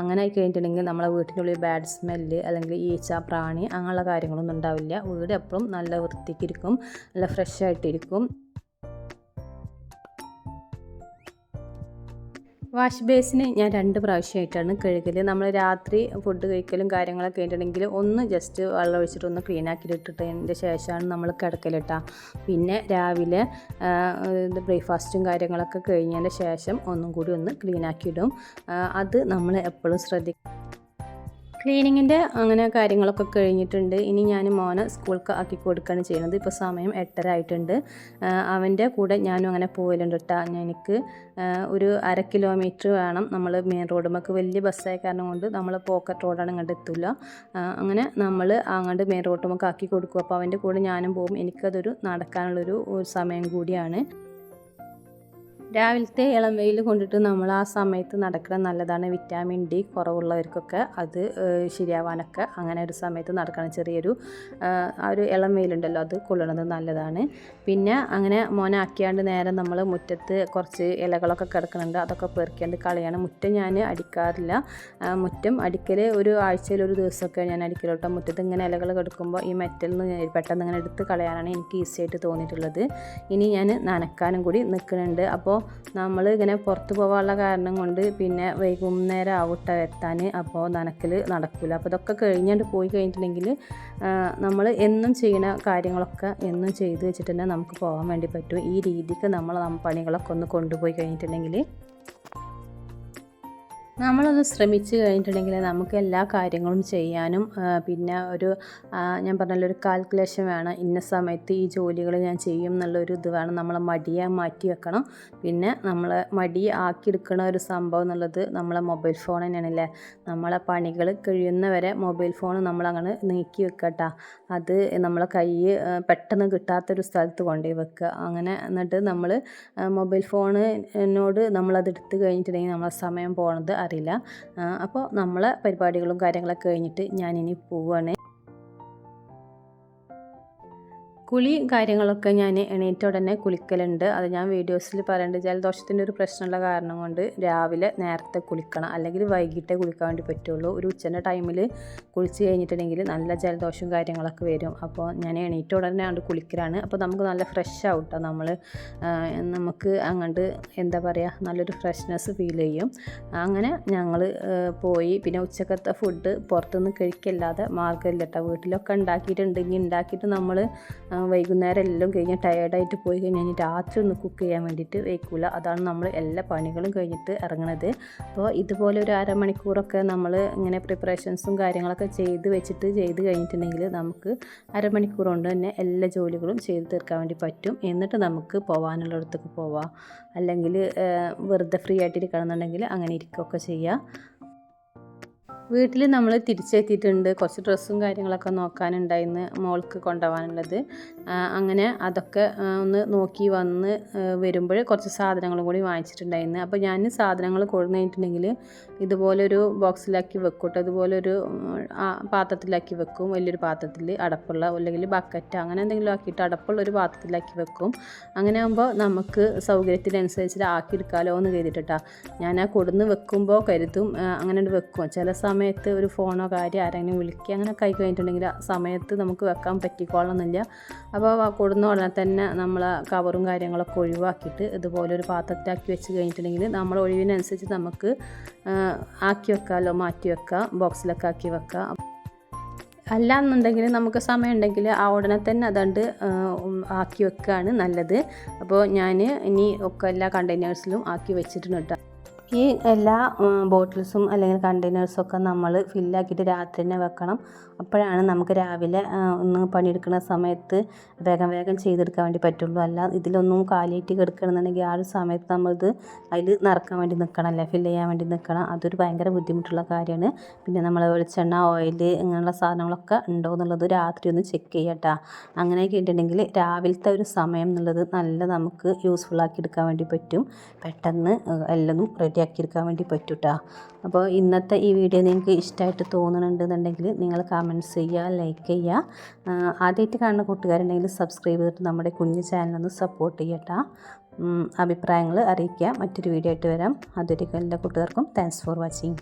അങ്ങനെ ആയി കഴിഞ്ഞിട്ടുണ്ടെങ്കിൽ നമ്മളെ വീട്ടിനുള്ളിൽ ബാഡ് സ്മെല്ല് അല്ലെങ്കിൽ ഈച്ച പ്രാണി അങ്ങനെയുള്ള കാര്യങ്ങളൊന്നും ഉണ്ടാവില്ല. വീട് എപ്പോഴും നല്ല വൃത്തിക്കിരിക്കും നല്ല ഫ്രഷ് ആയിട്ടിരിക്കും. വാഷ് ബേസിന് ഞാൻ രണ്ട് പ്രാവശ്യമായിട്ടാണ് കഴുകൽ നമ്മൾ രാത്രി ഫുഡ് കഴിക്കലും കാര്യങ്ങളൊക്കെ കഴിഞ്ഞിട്ടുണ്ടെങ്കിൽ ഒന്ന് ജസ്റ്റ് വെള്ളം ഒഴിച്ചിട്ട് ഒന്ന് ക്ലീൻ ആക്കി ഇട്ടിട്ടതിന്റെ ശേഷമാണ് നമ്മൾ കിടക്കലിട്ടാ. പിന്നെ രാവിലെ ബ്രേക്ക്ഫാസ്റ്റും കാര്യങ്ങളൊക്കെ കഴിഞ്ഞതിന്റെ ശേഷം ഒന്നും കൂടി ഒന്ന് ക്ലീൻ ആക്കിയിടും. അത് നമ്മൾ എപ്പോഴും ശ്രദ്ധിക്കും ക്ലീനിങ്ങിന്റെ അങ്ങനെ കാര്യങ്ങളൊക്കെ കഴിഞ്ഞിട്ടുണ്ട്. ഇനി ഞാൻ മോനെ സ്കൂൾക്ക് ആക്കി കൊടുക്കുകയാണ് ചെയ്യുന്നത്. ഇപ്പോൾ സമയം എട്ടര ആയിട്ടുണ്ട്. അവന്റെ കൂടെ ഞാനും അങ്ങനെ പോകലുണ്ട് കേട്ടോ. എനിക്ക് ഒരു അര കിലോമീറ്റർ വേണം. നമ്മൾ മെയിൻ റോഡുമൊക്കെ വലിയ ബസ്സായ കാരണം കൊണ്ട് നമ്മൾ പോക്കറ്റ് റോഡാണ് ഇങ്ങോട്ട് എത്തില്ല അങ്ങനെ നമ്മൾ അങ്ങോട്ട് മെയിൻ റോഡുമൊക്കെ ആക്കി കൊടുക്കും. അപ്പോൾ അവന്റെ കൂടെ ഞാനും പോകും എനിക്കതൊരു നടക്കാനുള്ളൊരു സമയം കൂടിയാണ്. രാവിലത്തെ ഇളം വെയിൽ കൊണ്ടിട്ട് നമ്മൾ ആ സമയത്ത് നടക്കുന്നത് നല്ലതാണ് വിറ്റാമിൻ ഡി കുറവുള്ളവർക്കൊക്കെ അത് ശരിയാവാനൊക്കെ അങ്ങനെ ഒരു സമയത്ത് നടക്കണം. ചെറിയൊരു ആ ഒരു ഇളം വെയിലുണ്ടല്ലോ അത് കൊള്ളണത് നല്ലതാണ്. പിന്നെ അങ്ങനെ മോനാക്കിയാണ്ട് നേരം നമ്മൾ മുറ്റത്ത് കുറച്ച് ഇലകളൊക്കെ കിടക്കുന്നുണ്ട് അതൊക്കെ പെറുക്കിയാണ്ട് കളയാണ്. മുറ്റം ഞാൻ അടിക്കാറില്ല. മുറ്റം അടിക്കൽ ഒരു ആഴ്ചയിൽ ഒരു ദിവസമൊക്കെ ഞാൻ അടിക്കലോട്ടോ മുറ്റത്ത് ഇങ്ങനെ ഇലകൾ കിടക്കുമ്പോൾ ഈ മെറ്റൽ നിന്ന് പെട്ടെന്ന് ഇങ്ങനെ എടുത്ത് കളയാനാണ് എനിക്ക് ഈസി ആയിട്ട് തോന്നിയിട്ടുള്ളത്. ഇനി ഞാൻ നനക്കാനും കൂടി നിൽക്കുന്നുണ്ട്. അപ്പോൾ നമ്മൾ ഇങ്ങനെ പുറത്ത് പോകാനുള്ള കാരണം കൊണ്ട് പിന്നെ വൈകുന്നേരം ആവട്ട എത്താൻ അപ്പോൾ നനക്കൽ നടക്കില്ല. അപ്പോൾ ഇതൊക്കെ കഴിഞ്ഞിട്ട് പോയി കഴിഞ്ഞിട്ടുണ്ടെങ്കിൽ നമ്മൾ എന്നും ചെയ്യുന്ന കാര്യങ്ങളൊക്കെ എന്നും ചെയ്ത് വെച്ചിട്ട് തന്നെ നമുക്ക് പോകാൻ വേണ്ടി പറ്റും. ഈ രീതിക്ക് നമ്മൾ പണികളൊക്കെ ഒന്ന് കൊണ്ടുപോയി കഴിഞ്ഞിട്ടുണ്ടെങ്കിൽ നമ്മളൊന്ന് ശ്രമിച്ചു കഴിഞ്ഞിട്ടുണ്ടെങ്കിൽ നമുക്ക് എല്ലാ കാര്യങ്ങളും ചെയ്യാനും പിന്നെ ഒരു ഞാൻ പറഞ്ഞല്ലോ ഒരു കാൽക്കുലേഷൻ വേണം. ഇന്ന സമയത്ത് ഈ ജോലികൾ ഞാൻ ചെയ്യും എന്നുള്ളൊരു ഇത് വേണം. നമ്മളെ മടിയെ മാറ്റി വെക്കണം. പിന്നെ നമ്മൾ മടി ആക്കിയെടുക്കണ ഒരു സംഭവം എന്നുള്ളത് നമ്മളെ മൊബൈൽ ഫോൺ തന്നെയാണല്ലേ? നമ്മളെ പണികൾ കഴിയുന്നവരെ മൊബൈൽ ഫോൺ നമ്മളങ്ങനെ നീക്കി വെക്കട്ട. അത് നമ്മളെ കൈ പെട്ടെന്ന് കിട്ടാത്തൊരു സ്ഥലത്ത് കൊണ്ടുപോയി വെക്കുക. അങ്ങനെ എന്നിട്ട് നമ്മൾ മൊബൈൽ ഫോണിനോട് നമ്മളത് എടുത്തു കഴിഞ്ഞിട്ടുണ്ടെങ്കിൽ നമ്മളെ സമയം പോണത് അറിയില്ല. അപ്പോൾ നമ്മളെ പരിപാടികളും കാര്യങ്ങളൊക്കെ കഴിഞ്ഞിട്ട് ഞാനിനി പോവുകയാണ് കുളി കാര്യങ്ങളൊക്കെ ഞാൻ എണീറ്റ ഉടനെ കുളിക്കലുണ്ട്. അത് ഞാൻ വീഡിയോസിൽ പറയുന്നുണ്ട് ജലദോഷത്തിന്റെ ഒരു പ്രശ്നമുള്ള കാരണം കൊണ്ട് രാവിലെ നേരത്തെ കുളിക്കണം. അല്ലെങ്കിൽ വൈകിട്ടേ കുളിക്കാൻ വേണ്ടി പറ്റുള്ളൂ. ഒരു ഉച്ചന്റെ ടൈമിൽ കുളിച്ച് കഴിഞ്ഞിട്ടുണ്ടെങ്കിൽ നല്ല ജലദോഷവും കാര്യങ്ങളൊക്കെ വരും. അപ്പോൾ ഞാൻ എണീറ്റ ഉടനെ അങ്ങോട്ട് കുളിക്കലാണ്. അപ്പോൾ നമുക്ക് നല്ല ഫ്രഷ് ആവും കേട്ടോ നമ്മൾ. നമുക്ക് അങ്ങോട്ട് എന്താ പറയുക നല്ലൊരു ഫ്രഷ്നെസ് ഫീൽ ചെയ്യും. അങ്ങനെ ഞങ്ങൾ പോയി. പിന്നെ ഉച്ചക്കത്തെ ഫുഡ് പുറത്തുനിന്ന് കഴിക്കല്ലാതെ മാർഗമില്ല കേട്ടോ വീട്ടിലൊക്കെ ഉണ്ടാക്കിയിട്ടുണ്ടെങ്കിൽ ഉണ്ടാക്കിയിട്ട് നമ്മൾ വൈകുന്നേരം എല്ലാം കഴിഞ്ഞ് ടയേർഡായിട്ട് പോയി കഴിഞ്ഞാൽ രാത്രി ഒന്ന് കുക്ക് ചെയ്യാൻ വേണ്ടിയിട്ട് വയ്ക്കില്ല അതാണ് നമ്മൾ എല്ലാ പണികളും കഴിഞ്ഞിട്ട് ഇറങ്ങണത്. അപ്പോൾ ഇതുപോലെ ഒരു അരമണിക്കൂറൊക്കെ നമ്മൾ ഇങ്ങനെ പ്രിപ്പറേഷൻസും കാര്യങ്ങളൊക്കെ ചെയ്ത് വെച്ചിട്ട് ചെയ്ത് കഴിഞ്ഞിട്ടുണ്ടെങ്കിൽ നമുക്ക് അരമണിക്കൂർ കൊണ്ട് തന്നെ എല്ലാ ജോലികളും ചെയ്ത് തീർക്കാൻ വേണ്ടി പറ്റും. എന്നിട്ട് നമുക്ക് പോകാനുള്ള പോകാനുള്ളിടത്തേക്ക് പോവാം അല്ലെങ്കിൽ വെറുതെ ഫ്രീ ആയിട്ട് ഇരിക്കണമെന്നുണ്ടെങ്കിൽ അങ്ങനെ ഇരിക്കുകയൊക്കെ ചെയ്യാം. വീട്ടിൽ നമ്മൾ തിരിച്ചെത്തിയിട്ടുണ്ട്. കുറച്ച് ഡ്രസ്സും കാര്യങ്ങളൊക്കെ നോക്കാനുണ്ടായിരുന്നു മോൾക്ക് കൊണ്ടുപോകാനുള്ളത്. അങ്ങനെ അതൊക്കെ ഒന്ന് നോക്കി വന്ന് വരുമ്പോൾ കുറച്ച് സാധനങ്ങളും കൂടി വാങ്ങിച്ചിട്ടുണ്ടായിരുന്നു. അപ്പോൾ ഞാൻ സാധനങ്ങൾ കൊടുന്നു കഴിഞ്ഞിട്ടുണ്ടെങ്കിൽ ഇതുപോലൊരു ബോക്സിലാക്കി വെക്കൂട്ടോ കേട്ടോ ഇതുപോലൊരു പാത്രത്തിലാക്കി വെക്കും. വലിയൊരു പാത്രത്തിൽ അടപ്പുള്ള അല്ലെങ്കിൽ ബക്കറ്റ് അങ്ങനെ എന്തെങ്കിലും ആക്കിയിട്ട് അടപ്പുള്ള ഒരു പാത്രത്തിലാക്കി വെക്കും. അങ്ങനെ ആകുമ്പോൾ നമുക്ക് സൗകര്യത്തിനനുസരിച്ച് ആക്കി ആക്കിയെടുക്കാമല്ലോ എന്ന് കരുതിട്ടാ ഞാൻ ആ കൊടുന്ന് വെക്കുമ്പോൾ കരുതും അങ്ങനെ വെക്കും. ചില സമയം സമയത്ത് ഒരു ഫോണോ കാര്യം ആരെങ്കിലും വിളിക്കുക അങ്ങനെ കൈ കഴിഞ്ഞിട്ടുണ്ടെങ്കിൽ ആ സമയത്ത് നമുക്ക് വെക്കാൻ പറ്റിക്കോളണമെന്നില്ല അപ്പോൾ കൊടുന്ന ഉടനെ തന്നെ നമ്മൾ കവറും കാര്യങ്ങളൊക്കെ ഒഴിവാക്കിയിട്ട് ഇതുപോലെ ഒരു പാത്രത്തിലാക്കി വെച്ച് കഴിഞ്ഞിട്ടുണ്ടെങ്കിൽ നമ്മൾ ഒഴിവിനനുസരിച്ച് നമുക്ക് ആക്കി വെക്കാമല്ലോ മാറ്റി വെക്കാം ബോക്സിലൊക്കെ ആക്കി വെക്കാം. അല്ല എന്നുണ്ടെങ്കിൽ നമുക്ക് സമയമുണ്ടെങ്കിൽ ആ ഉടനെ തന്നെ അതണ്ട് ആക്കി വെക്കുകയാണ് നല്ലത്. അപ്പോൾ ഞാൻ ഇനി ഒക്കെ എല്ലാ കണ്ടെയ്നേഴ്സിലും ആക്കി വെച്ചിട്ടുണ്ട് കേട്ടോ. ഈ എല്ലാ ബോട്ടിൽസും അല്ലെങ്കിൽ കണ്ടെയ്നേഴ്സും ഒക്കെ നമ്മൾ ഫില്ലാക്കിയിട്ട് രാത്രി തന്നെ വെക്കണം. അപ്പോഴാണ് നമുക്ക് രാവിലെ ഒന്ന് പണിയെടുക്കുന്ന സമയത്ത് വേഗം വേഗം ചെയ്തെടുക്കാൻ വേണ്ടി പറ്റുള്ളൂ. അല്ല ഇതിലൊന്നും കാലിയേറ്റി കിടക്കണമെന്നുണ്ടെങ്കിൽ ആ ഒരു സമയത്ത് നമ്മളിത് അതിൽ നിറക്കാൻ വേണ്ടി നിൽക്കണം അല്ലേ? ഫില്ല് ചെയ്യാൻ വേണ്ടി നിൽക്കണം. അതൊരു ഭയങ്കര ബുദ്ധിമുട്ടുള്ള കാര്യമാണ്. പിന്നെ നമ്മൾ വെളിച്ചെണ്ണ ഓയിൽ ഇങ്ങനെയുള്ള സാധനങ്ങളൊക്കെ ഉണ്ടോ എന്നുള്ളത് രാത്രി ഒന്ന് ചെക്ക് ചെയ്യട്ടാ അങ്ങനെ ഉണ്ടെങ്കിൽ രാവിലത്തെ ഒരു സമയം എന്നുള്ളത് നല്ല നമുക്ക് യൂസ്ഫുൾ ആക്കി എടുക്കാൻ വേണ്ടി പറ്റും. പെട്ടെന്ന് എല്ലാം റെഡിയാക്കി എടുക്കാൻ വേണ്ടി പറ്റും കേട്ടോ അപ്പോൾ ഇന്നത്തെ ഈ വീഡിയോ നിങ്ങൾക്ക് ഇഷ്ടമായിട്ട് തോന്നുന്നുണ്ടെന്നുണ്ടെങ്കിൽ നിങ്ങൾ കമന്റ്സ് ചെയ്യുക ലൈക്ക് ചെയ്യുക. ആദ്യമായിട്ട് കാണുന്ന കൂട്ടുകാരുണ്ടെങ്കിൽ സബ്സ്ക്രൈബ് ചെയ്തിട്ട് നമ്മുടെ കുഞ്ഞു ചാനലൊന്ന് സപ്പോർട്ട് ചെയ്യട്ടോ. അഭിപ്രായങ്ങൾ അറിയിക്കുക. മറ്റൊരു വീഡിയോ ആയിട്ട് വരാം. അതുവരെ എല്ലാ കൂട്ടുകാർക്കും താങ്ക്സ് ഫോർ വാച്ചിങ്